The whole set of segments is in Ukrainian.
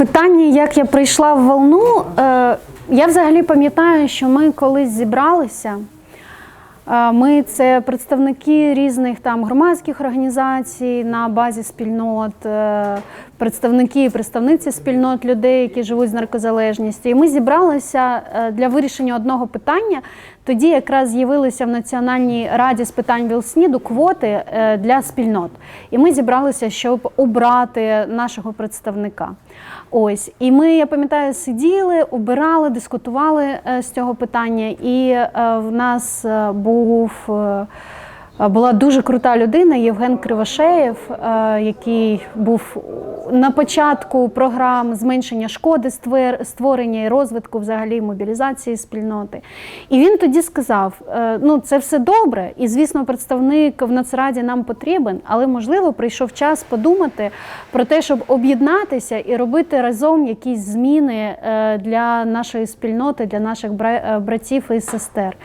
Питання, як я прийшла в волну, е, я взагалі пам'ятаю, що ми колись зібралися. Е, Ми це представники різних там громадських організацій на базі спільнот, е, представники і представниці спільнот людей, які живуть з наркозалежністю. І ми зібралися е, для вирішення одного питання. Тоді якраз з'явилися в Національній раді з питань ВІЛСНІДу квоти е, для спільнот. І ми зібралися, щоб обрати нашого представника. Ось, і ми, я пам'ятаю, сиділи, обирали, дискутували е, з цього питання. І в нас був. Була дуже крута людина Євген Кривошеєв, е, який був на початку програм зменшення шкоди, створення і розвитку взагалі мобілізації спільноти. І він тоді сказав: е, ну це все добре, і звісно, представник в Нацраді нам потрібен, але можливо прийшов час подумати про те, щоб об'єднатися і робити разом якісь зміни е, для нашої спільноти, для наших бра- братів і сестер.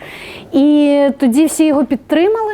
І тоді всі його підтримали.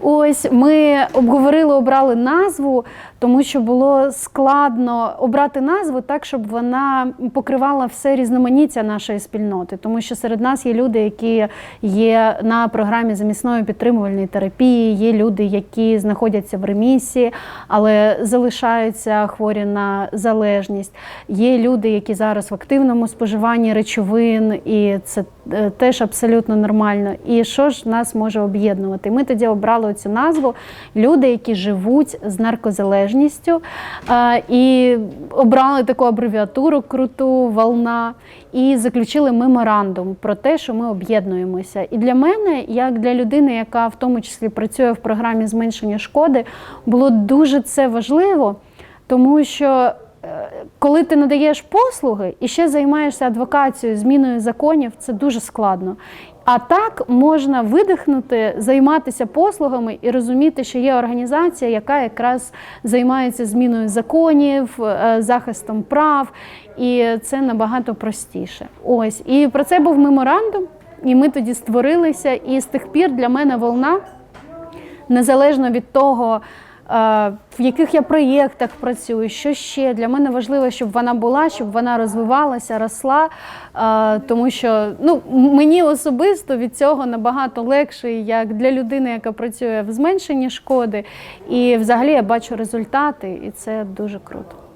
Ось ми обговорили, обрали назву, тому що було складно обрати назву так, щоб вона покривала все різноманіття нашої спільноти. Тому що серед нас є люди, які є на програмі замісної підтримувальної терапії, є люди, які знаходяться в ремісії, але залишаються хворі на залежність. Є люди, які зараз в активному споживанні речовин, і це е, теж абсолютно нормально. І що ж нас може об'єднувати? Ми тоді обрали цю назву люди, які живуть з наркозалежністю, е, і обрали таку абревіатуру круту волна. І заключили меморандум про те, що ми об'єднуємося. І для мене, як для людини, яка в тому числі працює в програмі зменшення шкоди, було дуже це важливо, тому що коли ти надаєш послуги і ще займаєшся адвокацією, зміною законів, це дуже складно. А так можна видихнути, займатися послугами і розуміти, що є організація, яка якраз займається зміною законів, е, захистом прав, і це набагато простіше. Ось і про це був меморандум, і ми тоді створилися. І з тих пір для мене волна незалежно від того, в яких я проєктах працюю, що ще для мене важливо, щоб вона була, щоб вона розвивалася, росла. е, Тому що ну, мені особисто від цього набагато легше, як для людини, яка працює в зменшенні шкоди. І взагалі я бачу результати, і це дуже круто.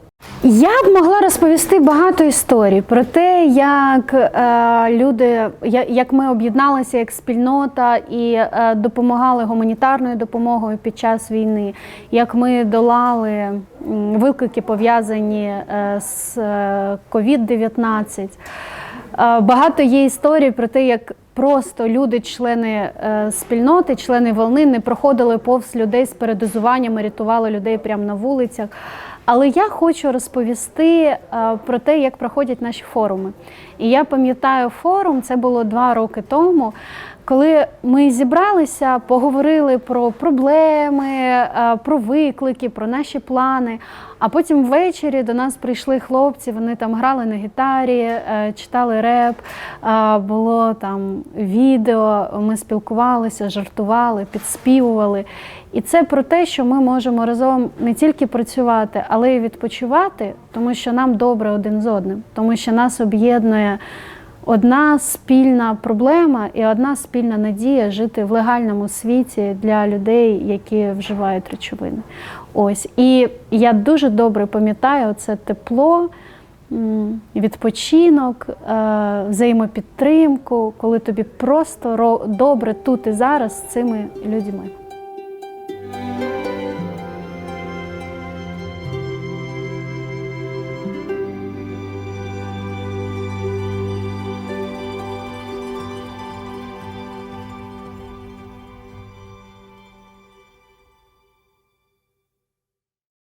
Я б могла розповісти багато історій про те, як е, люди, як ми об'єдналися як спільнота і е, допомагали гуманітарною допомогою під час війни, як ми долали виклики пов'язані е, з е, COVID-19. Е, Багато є історій про те, як просто люди, члени е, спільноти, члени волни, не проходили повз людей з передозуваннями, рятували людей прямо на вулицях. Але я хочу розповісти е, про те, як проходять наші форуми. І я пам'ятаю форум, це було два роки тому, коли ми зібралися, поговорили про проблеми, е, про виклики, про наші плани. А потім ввечері до нас прийшли хлопці, вони там грали на гітарі, е, читали реп, е, було там відео, ми спілкувалися, жартували, підспівували. І це про те, що ми можемо разом не тільки працювати, але й відпочивати, тому що нам добре один з одним, тому що нас об'єднує одна спільна проблема і одна спільна надія жити в легальному світі для людей, які вживають речовини. Ось і я дуже добре пам'ятаю це тепло. Відпочинок, е, взаємопідтримку, коли тобі просто добре тут і зараз з цими людьми.